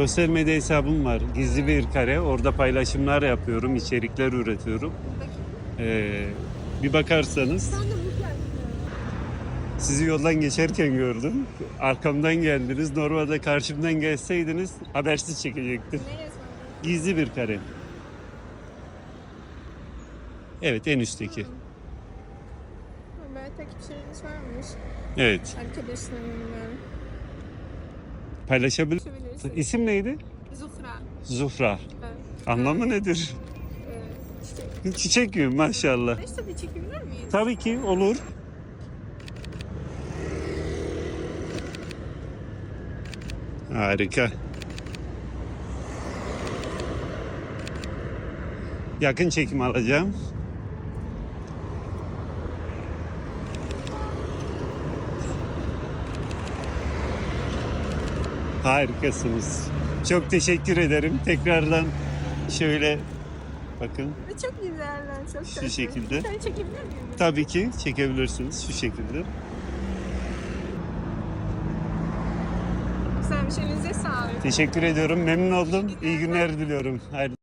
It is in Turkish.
Sosyal medya hesabım var. Gizli bir kare. Orada paylaşımlar yapıyorum, içerikler üretiyorum. Ee, bir bakarsanız sizi yoldan geçerken gördüm. Arkamdan geldiniz. Normalde karşımdan gelseydiniz habersiz çekecektim. Gizli bir kare. Evet en üstteki. Böyle takipçileriniz varmış. Evet. Arkadaşlarım bilmiyorum. Paylaşabilir. İsim neydi? Zufra. Zufra. Evet. Anlamı nedir? Ee, çiçek. Çiçek gibi maşallah. Beş tabii çekebilir miyiz? Tabii ki olur. Harika. Yakın çekim alacağım. Harikasınız. Çok teşekkür ederim. Tekrardan şöyle bakın. Çok güzeller. Çok Şu tatlı. şekilde. Tane çekebilir miyim? Tabii ki çekebilirsiniz şu şekilde. Güzelmiş. Elinize sağlık. Teşekkür ediyorum. Memnun oldum. İyi günler diliyorum. Hayırlı